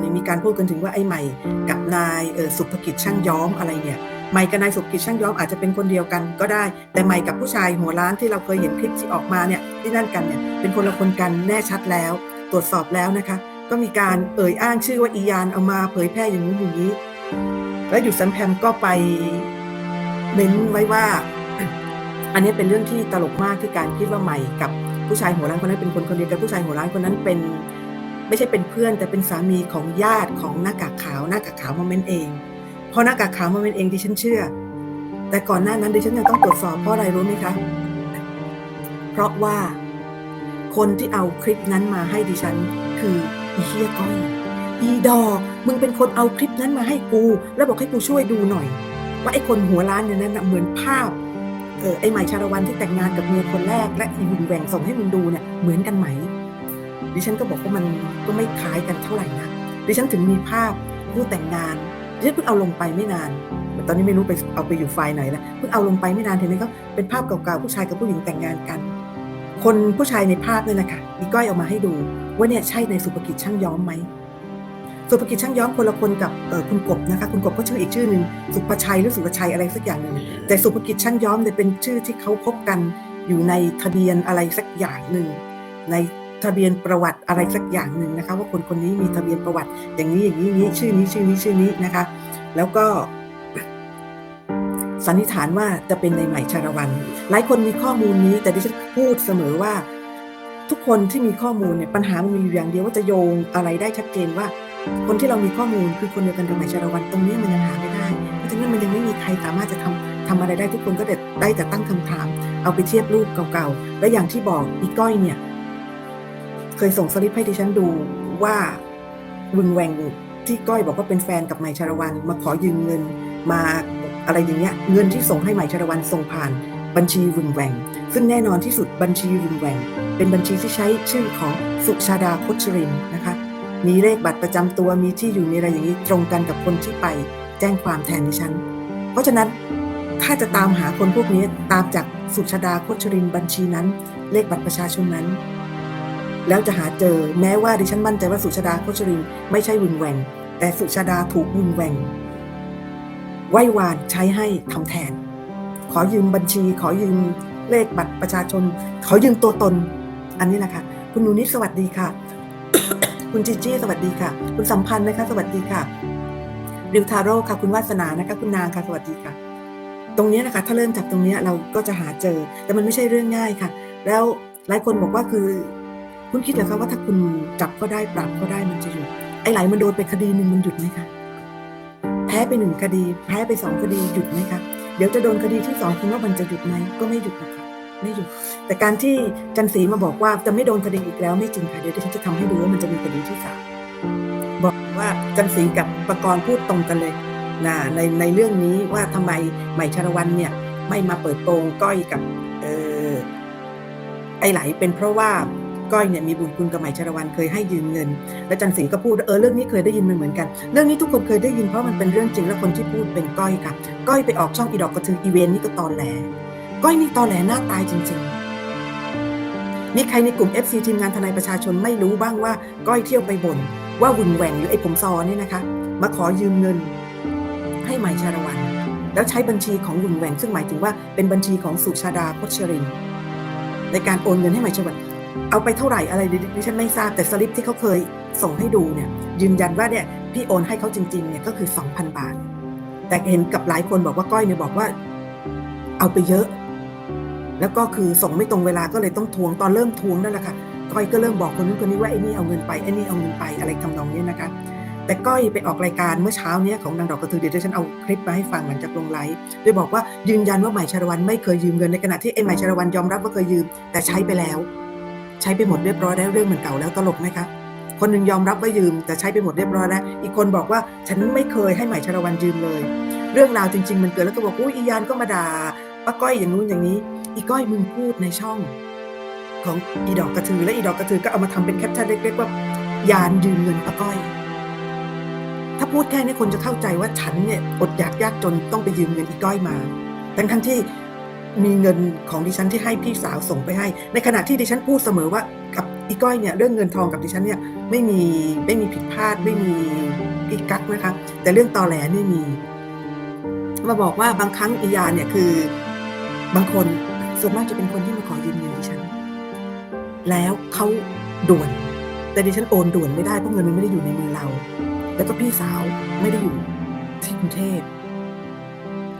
เนี่ยมีการพูดกันถึงว่าไอ้ใหม่กับนายสุภกิจช่างย้อมอะไรเนี่ยใหม่กับนายสุภกิจช่างย้อมอาจจะเป็นคนเดียวกันก็ได้ แต่ใหม่กับผู้ชายหัวล้านที่เราเคยเห็นคลิปที่ออกมาเนี่ยที่นั่นกันเนี่ยเป็นคนละคนกันแน่ชัดแล้ว ตรวจสอบแล้วนะคะ ก็มีการเอ่ยอ้างชื่อว่าอียานเอามาเผยแพร่อย่างนู้นอย่างนี้ แล้วอยู่สันแพมก็ไปเม้นไว้ว่า อันนี้เป็นเรื่องที่ตลกมากที่การคิดว่าใหม่กับผู้ชายหัวร้านคนนั้นเป็นคนคนเดียวกันผู้ชายหัวร้านคนนั้นเป็น ไม่ใช่เป็นเพื่อน แต่เป็นสามีของญาติของหน้ากากขาวหน้ากากขาวโมเม้นเองเพราะหน้ากากขาวโมเม้นเองดิฉันเชื่อ แต่ก่อนหน้านั้นดิฉันยังต้องตรวจสอบเพราะอะไรรู้ไหมคะ เพราะว่าคนที่เอาคลิปนั้นมาให้ดิฉัน คืออีเฮียก้อยอีดอกมึงเป็นคนเอาคลิปนั้นมาให้กู แล้วบอกให้กูช่วยดูหน่อย ว่าไอ้คนหัวล้านเนี่ยนั้นน่ะเหมือนภาพเออไอ้ใหม่ชาละวันที่แต่งงานกับเมียคนแรก และอีวินแหวงส่งให้มึงดูเนี่ยเหมือนกันไหม ดิฉันก็บอกว่ามันก็ไม่คล้ายกันเท่าไหร่นะดิฉันถึงมีภาพผู้แต่งงานดิฉันเพิ่งเอาลงไปไม่นานแต่ตอนนี้ไม่รู้ไปเอาไปอยู่ไฟล์ไหนแล้วเพิ่งเอาลงไปไม่นานเห็นไหมก็เป็นภาพเก่าๆผู้ชายกับผู้หญิงแต่งงานกัน คนผู้ชายในภาพนี่แหละค่ะอีก้อยเอามาให้ดูว่าเนี่ยใช่ในสุภกิจช่างย้อมไหมสุภกิจช่างย้อมคนละคนกับเอ่อคุณกบนะคะคุณกบก็ชื่ออีกชื่อหนึ่งสุภชัยหรือสุภชัยอะไรสักอย่างหนึ่งแต่สุภกิจช่างย้อมเนี่ยเป็นชื่อที่เขาพบกันอยู่ในทะเบียนอะไรสักอย่างหนึ่งใน ทะเบียนประวัติอะไรสักอย่างหนึ่งนะคะ ว่าคนคนนี้มีทะเบียนประวัติ อย่างนี้อย่างนี้นี้ชื่อนี้ชื่อนี้ชื่อนี้นะคะ แล้วก็สันนิษฐานว่าจะเป็นในใหม่ชาละวัน หลายคนมีข้อมูลนี้ แต่ดิฉันพูดเสมอว่า ทุกคนที่มีข้อมูลเนี่ยปัญหามันมีอยู่อย่างเดียวว่าจะโยงอะไรได้ชัดเจนว่า คนที่เรามีข้อมูลคือคนเดียวกันกับใหม่ชาละวันตรงนี้มันยังหาไม่ได้เพราะฉะนั้นมันยังไม่มีใครสามารถจะทำทำอะไรได้ทุกคนก็ได้ได้แต่ตั้งคำถาม เอาไปเทียบรูปเก่าๆและอย่างที่บอกอีก้อยเนี่ย เคยส่งสลิปให้ดิฉันดูว่าวิงแวงที่ก้อยบอกว่าเป็นแฟนกับใหม่ชาละวันมาขอยืมเงินมาอะไรอย่างเงี้ยเงินที่ส่งให้ใหม่ชาละวันส่งผ่านบัญชีวิงแวงซึ่งแน่นอนที่สุดบัญชีวิงแวงเป็นบัญชีที่ใช้ชื่อของสุชาดาโคชรินนะคะมีเลขบัตรประจำตัวมีที่อยู่มีอะไรอย่างนี้ตรงกันกับคนที่ไปแจ้งความแทนดิฉัน เพราะฉะนั้นถ้าจะตามหาคนพวกนี้ตามจากสุชาดาโคชรินบัญชีนั้น เลขบัตรประชาชนนั้น แล้วจะหาเจอแม้ว่าดิฉันมั่นใจว่าสุชาดาโคชรินไม่ใช่วินแหวงแต่สุชาดาถูกวินแหวงไหว้วานใช้ให้ทำแทน ขอยืมบัญชี ขอยืมเลขบัตรประชาชน ขอยืมตัวตน อันนี้แหละค่ะ คุณนูนิดสวัสดีค่ะ คุณจีจี้สวัสดีค่ะ คุณสัมพันธ์นะคะ สวัสดีค่ะริวทาโร่ค่ะ คุณวาสนานะคะ คุณนางค่ะสวัสดีค่ะ ตรงนี้นะคะ ถ้าเริ่มจากตรงนี้เราก็จะหาเจอ แต่มันไม่ใช่เรื่องง่ายค่ะ แล้วหลายคนบอกว่าคือ คุณคิดเหรอคะว่าถ้าคุณจับก็ได้ปรับก็ได้มันจะหยุด ไอ้ไหลมันโดนไปคดีหนึ่งมันหยุดไหมคะ แพ้ไปหนึ่งคดี แพ้ไปสองคดีหยุดไหมคะ เดี๋ยวจะโดนคดีที่สองคุณว่ามันจะหยุดไหมก็ไม่หยุดหรอกค่ะไม่หยุด แต่การที่จันสีมาบอกว่าจะไม่โดนคดีอีกแล้วไม่จริงค่ะเดี๋ยวดิฉันจะทำให้ดูว่ามันจะมีคดีที่สามบอกว่าจันสีกับประกรณ์พูดตรงกันเลยนะในในเรื่องนี้ว่าทำไมใหม่ชาละวันเนี่ยไม่มาเปิดโปงก้อยกับเออไอไหลเป็นเพราะว่า ก้อยเนี่ยมีบุญคุณกับใหมชาละวันเคยให้ยืมเงิน แล้วจันสีก็พูดเออเรื่องนี้เคยได้ยินมาเหมือนกัน เรื่องนี้ทุกคนเคยได้ยินเพราะมันเป็นเรื่องจริงแล้วคนที่พูดเป็นก้อยค่ะ ก้อยไปออกช่องอีดอกกระทืออีเวนต์นี่ก็ตอนแหลก้อยนี่ตอนแหลหน้าตายจริง ๆมีใครในกลุ่ม FC ทีมงานทนายประชาชนไม่รู้บ้างว่า ก้อยเที่ยวไปบ่นว่าวุ่นแหว่งหรือไอ้ผมซอเนี่ยนะคะ มาขอยืมเงิน ให้หม่ชาละวัน แล้วใช้บัญชีของวุ่นแหว่งซึ่งหมายถึงว่าเป็นบัญชีของสุชาดาพชรินในการโอนเงินให้หม่ชาละวัน เอาไปเท่าไหร่อะไรดิฉันไม่ทราบแต่สลิปที่เขาเคยส่งให้ดูเนี่ยยืนยันว่าเนี่ยพี่โอนให้เขาจริงๆเนี่ยก็คือ 2,000 บาท แต่เห็นกับหลายคนบอกว่าก้อยเนี่ยบอกว่า เอาไปเยอะ แล้วก็คือส่งไม่ตรงเวลาก็เลยต้องทวงตอนเริ่มทวงนั่นแหละค่ะก้อยก็เริ่มบอกคนนู้นคนนี้ว่าไอ้นี่เอาเงินไปไอ้นี่เอาเงินไปอะไรทำนองนี้นะคะแต่ก้อยไปออกรายการเมื่อเช้าเนี้ยของนางดอกกระตือเดี๋ยวฉันเอาคลิปมาให้ฟังหลังจากลงไลฟ์โดยบอกว่ายืนยันว่าหม่ชาละวันไม่เคยยืมเงินในขณะที่ไอ้หม่ชาละวันยอมรับว่าเคยยืมแต่ใช้ไปแล้ว ใช้ไปหมดเรียบร้อยแล้วเรื่องมันเก่าแล้วตลกไหมคะคนหนึ่งยอมรับว่ายืมแต่ใช้ไปหมดเรียบร้อยแล้ว อีกคนบอกว่าฉันไม่เคยให้ใหม่ชาลวันยืมเลย เรื่องราวจริง ๆ มันเกิดแล้วก็บอกอุ้ยอียานก็มาด่าป้าก้อยอย่างนู้นอย่างนี้ อีก้อยมึงพูดในช่อง ของอีดอกกระทือและอีดอกกระทือก็เอามาทำเป็นแคปชั่นเล็กๆว่ายานยืมเงินป้าก้อย ถ้าพูดแค่นี้คนจะเข้าใจว่าฉันเนี่ยอดอยากยากจนต้องไปยืมเงินอีก้อยมาทั้งทั้งๆที่ มีเงินของดิฉันที่ให้พี่สาวส่งไปให้ ในขณะที่ดิฉันพูดเสมอว่ากับอีก้อยเนี่ยเรื่องเงินทองกับดิฉันเนี่ยไม่มีไม่มีผิดพลาดไม่มีอีกักนะคะแต่เรื่องตอแหลนี่มี มาบอกว่าบางครั้งอียาเนี่ยคือบางคนส่วนมากจะเป็นคนที่มาขอยืมเงินดิฉัน แล้วเขาด่วน แต่ดิฉันโอนด่วนไม่ได้เพราะเงินมันไม่ได้อยู่ในมือเรา แล้วก็พี่สาวไม่ได้อยู่ที่กรุงเทพ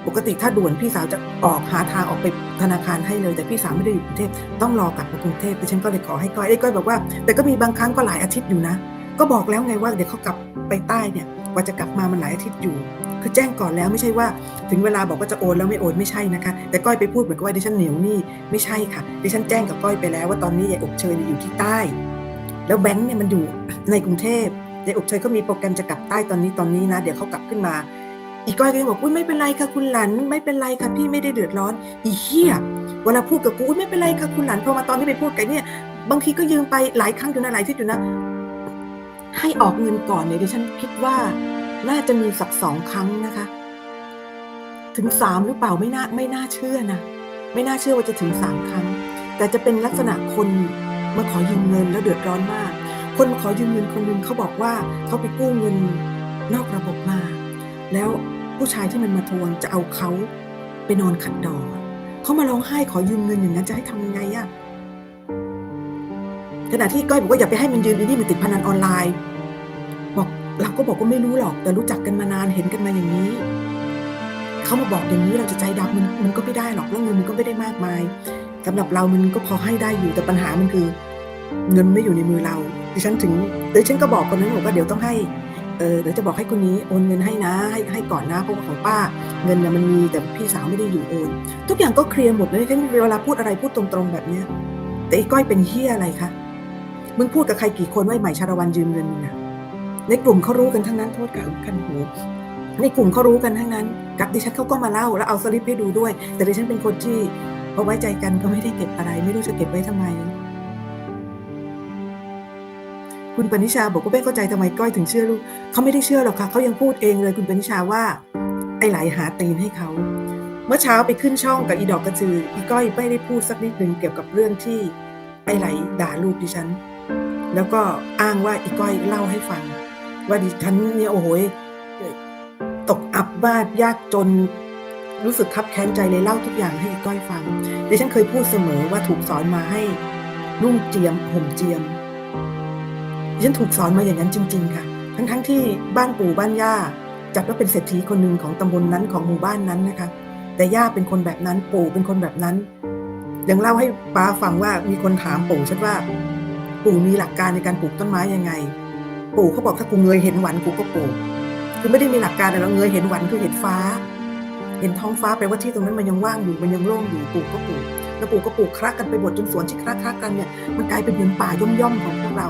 ปกติถ้าด่วนพี่สาวจะออกหาทางออกไปธนาคารให้เลย แต่พี่สาวไม่ได้อยู่กรุงเทพต้องรอกลับมากรุงเทพดิฉันก็เลยขอให้ก้อยไอ้ก้อยบอกว่า แต่ก็มีบางครั้งก็หลายอาทิตย์อยู่นะ ก็บอกแล้วไงว่าเดี๋ยวเขากลับไปใต้เนี่ยกว่าจะกลับมามันหลายอาทิตย์อยู่ คือแจ้งก่อนแล้วไม่ใช่ว่า ถึงเวลาบอกว่าจะโอนแล้วไม่โอนไม่ใช่นะคะ แต่ก้อยไปพูดเหมือนกับว่าดิฉันเหนียวหนี้ไม่ใช่ค่ะดิฉันแจ้งกับก้อยไปแล้วว่าตอนนี้ยายอบเชยเนี่ยอยู่ที่ใต้ แล้วแบงค์เนี่ยมันอยู่ในกรุงเทพยายอบเชยก็มีโปรแกรมจะกลับใต้ตอนนี้ตอนนี้นะ เดี๋ยวเขากลับขึ้นมา อีก้อยก็ยังบอกอุ้ยไม่เป็นไรค่ะคุณหลัน ไม่เป็นไรค่ะพี่ไม่ได้เดือดร้อนอีเหี้ยเวลาพูดกับกูอุ๊ยไม่เป็นไรค่ะคุณหลันพอมาตอนที่ไปพูดกันเนี่ย บางทีก็ยืมไปหลายครั้งอยู่นะหลายที่อยู่นะ ให้ออกเงินก่อนเนี่ยดิฉันคิดว่า น่าจะมีสักสองครั้งนะคะ ถึงสามหรือเปล่าไม่น่าไม่น่าเชื่อนะไม่น่าเชื่อว่าจะถึงสามครั้ง แต่จะเป็นลักษณะคนมาขอยืมเงินแล้วเดือดร้อนมาก คนมาขอยืมเงินคนนึงเขาบอกว่าเขาไปกู้เงินนอกระบบมา แล้วผู้ชายที่มันมาทวงจะเอาเขาไปนอนขัดดอกเขามาร้องไห้ขอยืมเงินอย่างนั้นจะให้ทำยังไงอะขณะที่ก้อยบอกว่าอย่าไปให้มันยืมไอ้นี่มันติดพนันออนไลน์ บอกเราก็บอกว่าไม่รู้หรอก แต่รู้จักกันมานานเห็นกันมาอย่างนี้เขามาบอกอย่างนี้เราจะใจดำมันมันก็ไม่ได้หรอกแล้วเงินมันก็ไม่ได้มากมายสำหรับเรามันก็พอให้ได้อยู่แต่ปัญหามันคือ เงินไม่อยู่ในมือเราดิฉันถึงดี๋ยวฉันก็บอกคนนั้นบอกว่าเดี๋ยวต้องให้ เออเดี๋ยวจะบอกให้คนนี้โอนเงินให้นะให้ให้ก่อนนะเพราะว่าของป้า เงินเนี่ยมันมีแต่พี่สาวไม่ได้อยู่โอน ทุกอย่างก็เคลียร์หมดเลยฉันเวลาพูดอะไรพูดตรงๆแบบเนี้ย แต่อีก้อยเป็นเฮียอะไรคะมึงพูดกับใครกี่คนว่าไอ้ใหม่ชาละวันยืมเงินมึงอะในกลุ่มเขารู้กันทั้งนั้นโทษกับคันหูในกลุ่มเขารู้กันทั้งนั้น กับดิฉันเขาก็มาเล่าแล้วเอาสลิปให้ดูด้วย แต่ดิฉันเป็นคนที่พอไว้ใจกันก็ไม่ได้เก็บอะไร ไม่รู้จะเก็บไว้ทำไม คุณปณิชาบอกว่าไม่เข้าใจทำไมก้อยถึงเชื่อลูกเขาไม่ได้เชื่อหรอกค่ะเขายังพูดเองเลยคุณปณิชาว่า ไอ้ไหลหาตีนให้เขาเมื่อเช้าไปขึ้นช่องกับอีดอกกระจือ อีก้อยไม่ได้พูดสักนิดหนึ่งเกี่ยวกับเรื่องที่ไอ้ไหลด่าลูกดิฉัน แล้วก็อ้างว่าอีก้อยเล่าให้ฟัง ว่าดิฉันเนี่ยโอ้โหยตกอับบ้านยากจนรู้สึกคับแค้นใจเลยเล่าทุกอย่างให้อีก้อยฟังดิฉันเคยพูดเสมอว่าถูกสอนมาให้นุ่งเจียมห่มเจียม ฉันถูกสอนมาอย่างนั้นจริง ๆ ค่ะ ทั้งๆที่บ้านปู่บ้านย่าจัดว่าเป็นเศรษฐีคนหนึ่งของตำบลนนั้นของหมู่บ้านนั้นนะคะ แต่ย่าเป็นคนแบบนั้น ปู่เป็นคนแบบนั้น ยังเล่าให้ป้าฟังว่ามีคนถามปู่ฉันว่า ปู่มีหลักการในการปลูกต้นไม้ยังไง ปู่เขาบอกถ้ากูเงยเห็นหวันกูก็ปลูกคือไม่ได้มีหลักการแต่เราเงยเห็นหวันคือเห็นฟ้า เห็นท้องฟ้าแปลว่าที่ตรงนั้นมันยังว่างอยู่มันยังโล่งอยู่ปู่ก็ปลูกแล้วปู่ก็ปลูกคลักกันไปหมดจนสวนที่คลักคลักกันเนี่ยมันกลายเป็นเหมือนป่าย่อมๆของพวกเรา